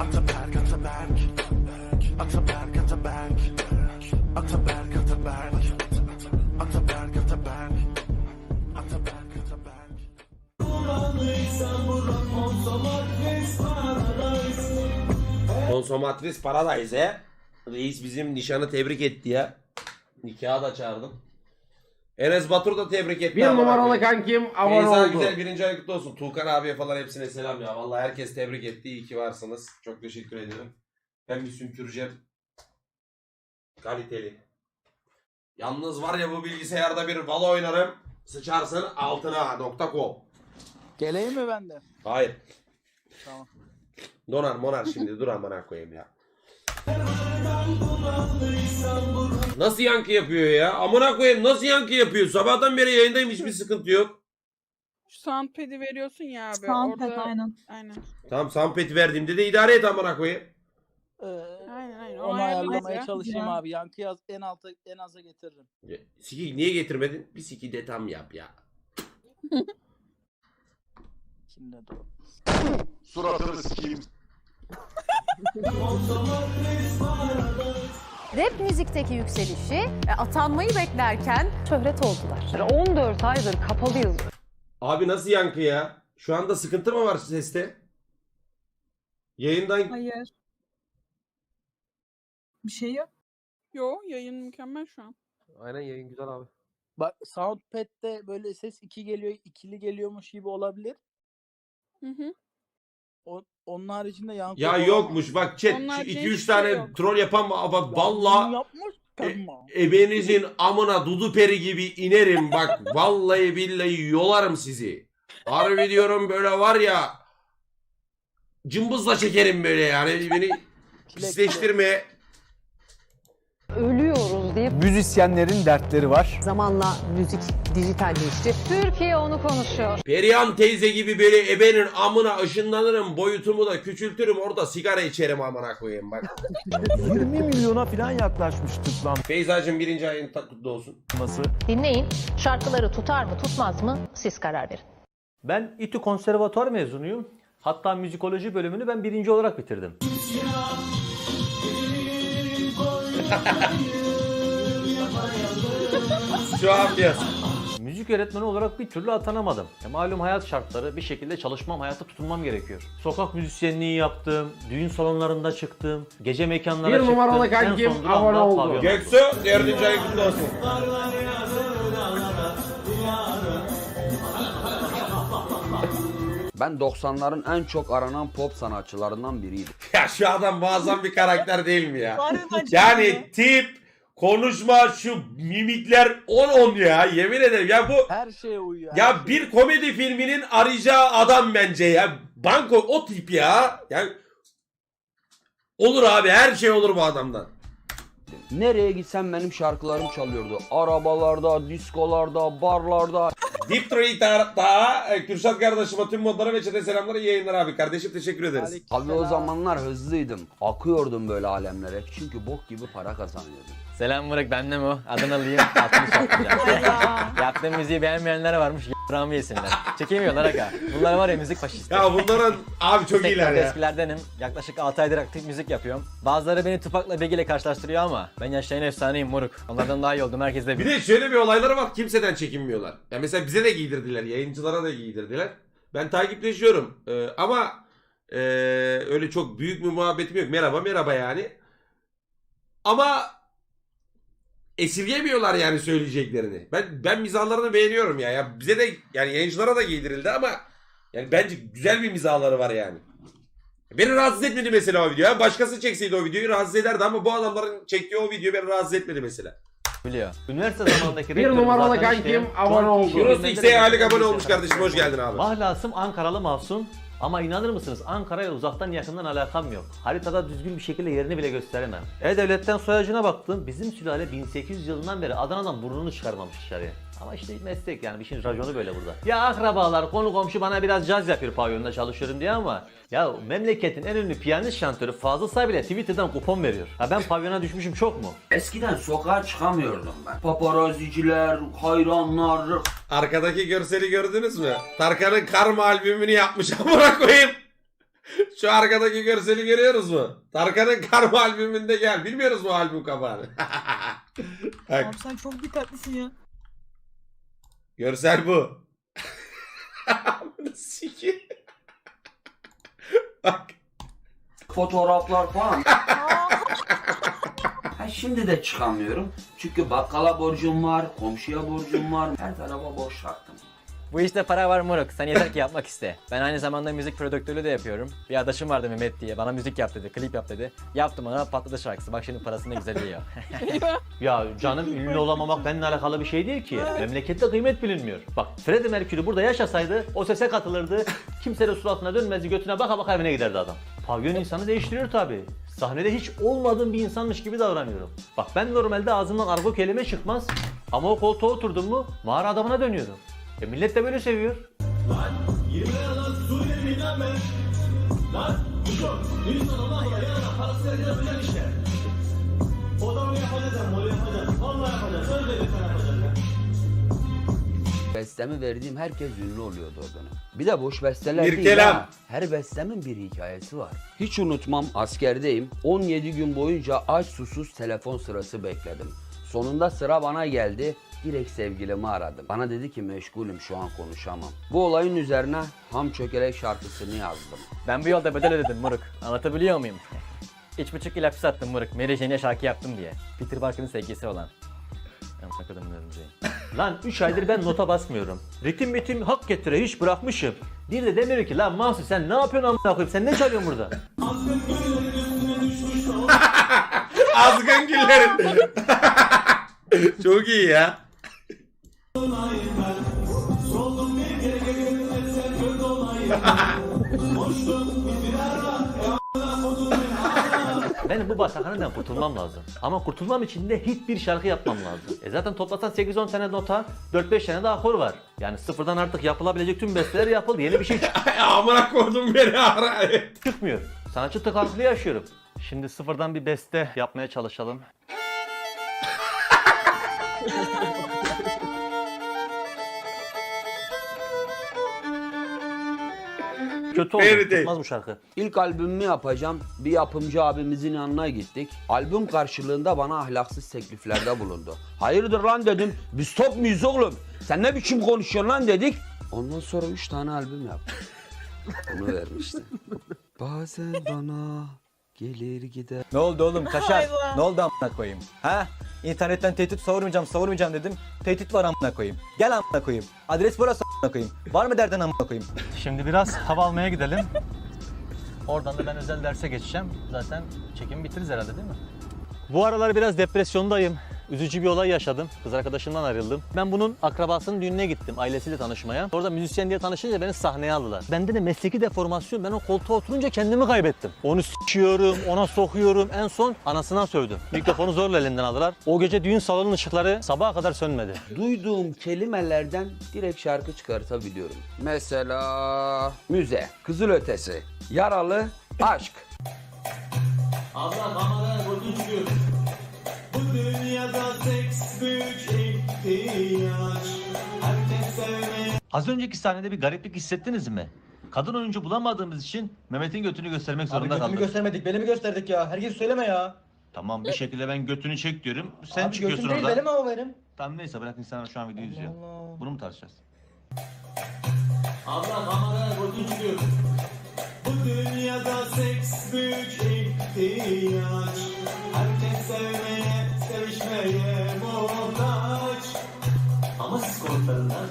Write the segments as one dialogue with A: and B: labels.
A: Ataberk, Ataberk, Ataberk, Ataberk, Ataberk, Ataberk, Ataberk, Ataberk, Ataberk, Ataberk.
B: Konsomatris Paradise Reis bizim nişanı tebrik etti ya. Nikahı da çağırdım. Enes Batur da tebrik etti.
C: Bir numaralı
B: koyayım.
C: kankim abone
B: Feyza
C: oldu.
B: güzel birinci ay kutlu olsun. Tuğkan abiye falan hepsine selam ya. Vallahi herkes tebrik etti. İyi ki varsınız. Çok teşekkür ediyorum. Ben bir sümküreceğim. Kaliteli. Yalnız var ya bu bilgisayarda bir Valo oynarım. Sıçarsın altına nokta com.
D: Geleyim mi ben de?
B: Hayır.
D: Tamam.
B: Donar monar şimdi dur amına koyayım ya. Nasıl yankı yapıyor ya? Amına koyayım nasıl yankı yapıyor? Sabahtan beri yayındayım hiçbir sıkıntı yok.
E: Şu soundpad'i veriyorsun ya abi.
F: Soundpad
E: orada...
F: aynen.
E: Aynen.
B: Tamam sampeti verdiğimde de idare et amına koyayım.
D: Ee,
E: Aynen aynen.
D: Onu ayarlamaya
E: ya.
D: çalışayım
F: Ya.
D: abi. Yankıyı az, en alta en aza getiririm.
B: Ya, Siki niye getirmedin? Bir siki de tam yap ya.
D: Şimdi dur.
G: Suratını sikeyim.
H: Rap müzikteki yükselişi e, atanmayı beklerken şöhret oldular.
I: 14 aydır kapalıyız.
B: Abi nasıl yankı ya? Şu anda sıkıntı mı var seste? Yayından
F: Hayır. Bir şey yok.
E: Yo yayın mükemmel şu an.
C: Aynen yayın güzel abi.
D: Bak Soundpad'de böyle ses 2 geliyor, ikili geliyormuş gibi olabilir.
E: Hı hı.
D: O, onun haricinde yankı
B: ya yokmuş bak chat
E: Onlar
B: 2
E: hiçbir
B: 3
E: şey
B: tane
E: yok.
B: troll yapan bak
D: Ya
B: valla
D: bunu yapmış.
B: E-
D: Tamam.
B: ebenizin amına dudu peri gibi inerim bak vallahi billahi yolarım sizi. Harbi diyorum böyle var ya cımbızla çekerim böyle yani beni pisleştirme.
J: Müzisyenlerin dertleri var.
H: Zamanla müzik dijitalleşti.
I: Türkiye onu konuşuyor.
B: Perihan teyze gibi böyle ebenin amına ışınlanırım boyutumu da küçültürüm orada sigara içerim amına koyayım bak.
J: 20 milyona falan yaklaşmış
B: Feyzacığım birinci ayın ta- kutlu olsun.
J: tıklanması.
H: Dinleyin. Şarkıları tutar mı tutmaz mı siz karar verin.
K: Ben İTÜ Konservatuar mezunuyum. Hatta müzikoloji bölümünü ben birinci olarak bitirdim.
B: Şu an bir
K: Müzik öğretmeni olarak bir türlü atanamadım. E, malum hayat şartları bir şekilde çalışmam, hayata tutunmam gerekiyor. Sokak müzisyenliği yaptım, düğün salonlarında çıktım, gece mekanlara
C: Bir
K: çıktım.
C: numaralı
K: En
C: kankim abone oldu.
B: Göksu dördüncü ayın kutlu olsun.
L: Ben 90'ların en çok aranan pop sanatçılarından biriydim.
B: Ya şu adam muazzam bir karakter değil mi ya? Yani tip, konuşma, şu mimikler 10-10 ya. Yemin ederim ya bu
D: Her şeye uyuyor. her
B: ya
D: şeye.
B: bir komedi filminin arayacağı adam bence ya. Banko o tip ya. Yani olur abi her şey olur bu adamdan.
L: Nereye gitsem benim şarkılarım çalıyordu. Arabalarda, diskolarda, barlarda.
B: Deep Trade'da e, Kürşat kardeşime tüm modlara ve çete selamları iyi yayınlar abi. Kardeşim teşekkür ederiz.
L: Tabii o zamanlar hızlıydım. Akıyordum böyle alemlere. Çünkü bok gibi para kazanıyordum.
K: Selam Murat ben de mi? Adanalıyım. 60 yapacağım. Yaptığım müziği beğenmeyenler varmış. Y***ramı yesinler. Çekemiyorlar aga. Bunlar var ya müzik faşisti.
B: Ya bunların abi çok iyiler ya.
K: eskilerdenim. Yaklaşık 6 aydır aktif müzik yapıyorum. Bazıları beni Tupac'la Biggie ile karşılaştırıyor ama ben yaşlayan efsaneyim moruk. Onlardan daha iyi oldum herkes de
B: Bir de şöyle bir olayları var. Kimseden çekinmiyorlar. Ya mesela bize de giydirdiler. Yayıncılara da giydirdiler. Ben takipleşiyorum. Ee, ama ee, öyle çok büyük bir muhabbetim yok. Merhaba merhaba yani. Ama esirgemiyorlar yani söyleyeceklerini. Ben ben mizahlarını beğeniyorum ya. ya. Bize de yani yayıncılara da giydirildi ama yani bence güzel bir mizahları var yani. Beni rahatsız etmedi mesela o video. Başkası çekseydi o videoyu rahatsız ederdi ama bu adamların çektiği o video beni rahatsız etmedi mesela.
K: Biliyor. Üniversite zamanındaki
C: Bir numaralı kankim abone oldu.
B: Yunus X'e aylık abone olmuş kardeşim. Hoş geldin abi.
K: Mahlasım Ankaralı Mahsun ama inanır mısınız Ankara'ya uzaktan yakından alakam yok. Haritada düzgün bir şekilde yerini bile gösteremem. E-Devlet'ten soyacına baktım. Bizim sülale 1800 yılından beri Adana'dan burnunu çıkarmamış dışarıya. Ama işte meslek yani işin raconu böyle burada. Ya akrabalar konu komşu bana biraz caz yapıyor pavyonda çalışıyorum diye ama ya memleketin en ünlü piyanist şantörü Fazıl Say bile Twitter'dan kupon veriyor. Ha ben pavyona düşmüşüm çok mu?
L: Eskiden sokağa çıkamıyordum ben. Paparaziciler, hayranlar,
B: Arkadaki görseli gördünüz mü? Tarkan'ın Karma albümünü yapmış amına koyayım. Şu arkadaki görseli görüyoruz mu? Tarkan'ın Karma albümünde gel. Bilmiyoruz mu albüm kapağını? Bak,
D: sen çok dikkatlisin ya.
B: Görsel bu. Sikeyim. Bak.
L: Fotoğraflar falan. ha, şimdi de çıkamıyorum. Çünkü bakkala borcum var, komşuya borcum var. Her tarafa borç taktım.
C: Bu işte para var moruk. Sen yeter ki yapmak iste. Ben aynı zamanda müzik prodüktörlüğü de yapıyorum. Bir arkadaşım vardı Mehmet diye. Bana müzik yap dedi, klip yap dedi. Yaptım ona patladı şarkısı. Bak şimdi parasını güzel yiyor.
K: Ya canım ünlü olamamak benimle alakalı bir şey değil ki. Memlekette kıymet bilinmiyor. Bak Freddie Mercury burada yaşasaydı o sese katılırdı. Kimse de suratına dönmezdi götüne baka baka evine giderdi adam. Pavyon insanı değiştiriyor tabi. Sahnede hiç olmadığım bir insanmış gibi davranıyorum. Bak ben normalde ağzımdan argo kelime çıkmaz. Ama o koltuğa oturdum mu mağara adamına dönüyorum. E millet de böyle seviyor.
L: Bestemi verdiğim herkes ünlü oluyordu o dönem. Bir de boş besteler
B: Bir
L: değil
B: kelam.
L: ha. Her bestemin bir hikayesi var. Hiç unutmam askerdeyim. 17 gün boyunca aç susuz telefon sırası bekledim. Sonunda sıra bana geldi. Direkt sevgilimi aradım. Bana dedi ki meşgulüm şu an konuşamam. Bu olayın üzerine Ham Çökelek şarkısını yazdım.
C: ben bu yolda bedel ödedim moruk. Anlatabiliyor muyum? İç buçuk ilaç sattım moruk. Mary Jane'e şarkı yaptım diye. Peter Parker'ın sevgisi olan. Amına kadın örümceği.
K: Lan 3 aydır ben nota basmıyorum. Ritim ritim hak getire hiç bırakmışım. Bir de demiyor ki lan Mahsun sen ne yapıyorsun amına koyayım sen ne çalıyorsun burada?
B: Azgın güllerin. Çok iyi ya.
K: Benim bu batakhaneden kurtulmam lazım. Ama kurtulmam için de hit bir şarkı yapmam lazım. E zaten toplasan 8-10 tane nota, 4-5 tane de akor var. Yani sıfırdan artık yapılabilecek tüm besteler yapıldı. Yeni bir şey
B: Ay, Amına koydum beni ara.
K: çıkmıyor. Sanatçı tıkanıklığı yaşıyorum. Şimdi sıfırdan bir beste yapmaya çalışalım. Kötü oldu. Tutmaz bu şarkı.
L: İlk albümümü yapacağım. Bir yapımcı abimizin yanına gittik. Albüm karşılığında bana ahlaksız tekliflerde bulundu. Hayırdır lan dedim. Biz top muyuz oğlum? Sen ne biçim konuşuyorsun lan dedik. Ondan sonra üç tane albüm yaptım. Onu vermişti. Bazen bana gelir gider.
C: Ne oldu oğlum kaşar? ne oldu amına koyayım? Ha? İnternetten tehdit savurmayacağım savurmayacağım dedim. Tehdit var amına koyayım. Gel amına koyayım. Adres burası koyayım. Var mı derdin amına koyayım?
K: Şimdi biraz hava almaya gidelim. Oradan da ben özel derse geçeceğim. Zaten çekim bitiririz herhalde değil mi? Bu aralar biraz depresyondayım. Üzücü bir olay yaşadım. Kız arkadaşımdan ayrıldım. Ben bunun akrabasının düğününe gittim ailesiyle tanışmaya. Orada müzisyen diye tanışınca beni sahneye aldılar. Bende de mesleki deformasyon. Ben o koltuğa oturunca kendimi kaybettim. Onu s**iyorum, ona sokuyorum. En son anasına sövdüm. Mikrofonu zorla elinden aldılar. O gece düğün salonunun ışıkları sabaha kadar sönmedi.
L: Duyduğum kelimelerden direkt şarkı çıkartabiliyorum. Mesela müze, kızılötesi, yaralı, aşk.
K: Az önceki sahnede bir gariplik hissettiniz mi? Kadın oyuncu bulamadığımız için Mehmet'in götünü göstermek zorunda kaldık.
C: göstermedik, belimi gösterdik ya. Herkes söyleme ya.
K: Tamam bir şekilde ben götünü çek diyorum. Sen
C: Abi
K: çıkıyorsun
C: götüm değil,
K: oradan.
C: benim ama benim.
K: Tamam neyse bırak insanlar şu an video izliyor.
C: Allah.
K: Bunu mu tartışacağız?
A: Bu dünyada seks büyük ihtiyaç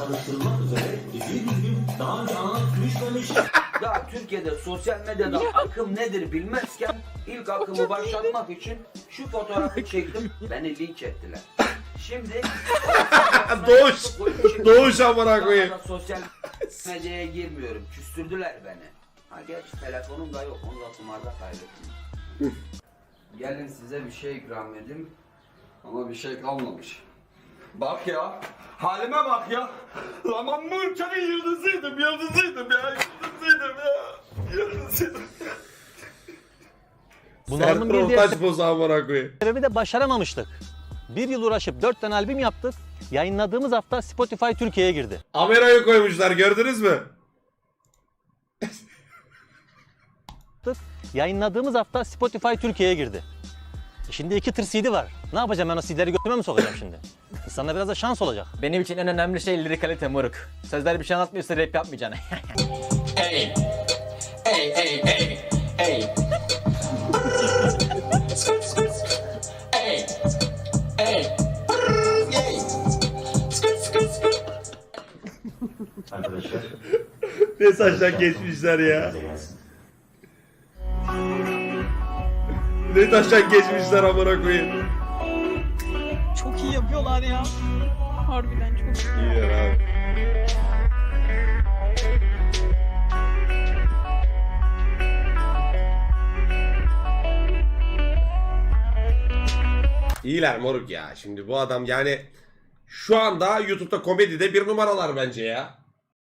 A: çalıştırılmak üzere dizi düzgün daha önce anlatmışlamış
L: Ya Türkiye'de sosyal medyada akım nedir bilmezken ilk akımı başlatmak için şu fotoğrafı çektim. Beni linç ettiler. Şimdi
B: Doğuş. Doğuş amına koyayım.
L: Sosyal medyaya girmiyorum. Küstürdüler beni. Ha geç telefonum da yok. Onu da kumarda kaybettim. Gelin size bir şey ikram edeyim. Ama bir şey kalmamış. Bak ya. Halime bak ya. Lan ben bu ülkenin yıldızıydım, yıldızıydım ya. Yıldızıydım ya. Yıldızıydım.
K: Bunların
B: Sert
K: bir diğer
B: montaj bozu amına koyayım.
K: sebebi de başaramamıştık. Bir yıl uğraşıp dört tane albüm yaptık. Yayınladığımız hafta Spotify Türkiye'ye girdi.
B: Amera'yı koymuşlar gördünüz mü?
K: Yayınladığımız hafta Spotify Türkiye'ye girdi. E Şimdi iki tır CD var. Ne yapacağım ben o CD'leri götüme mi sokacağım şimdi? İnsanlara biraz da şans olacak.
C: Benim için en önemli şey lirik kalite moruk. Sözler bir şey anlatmıyorsa rap yapmayacaksın.
A: Arkadaşlar
B: Ne saçtan geçmişler ya. Ne taştan geçmişler amına koyayım.
D: Çok iyi yapıyorlar ya.
E: Harbiden çok iyi.
B: İyiler abi. İyiler moruk ya. Şimdi bu adam yani şu anda YouTube'da komedide bir numaralar bence ya.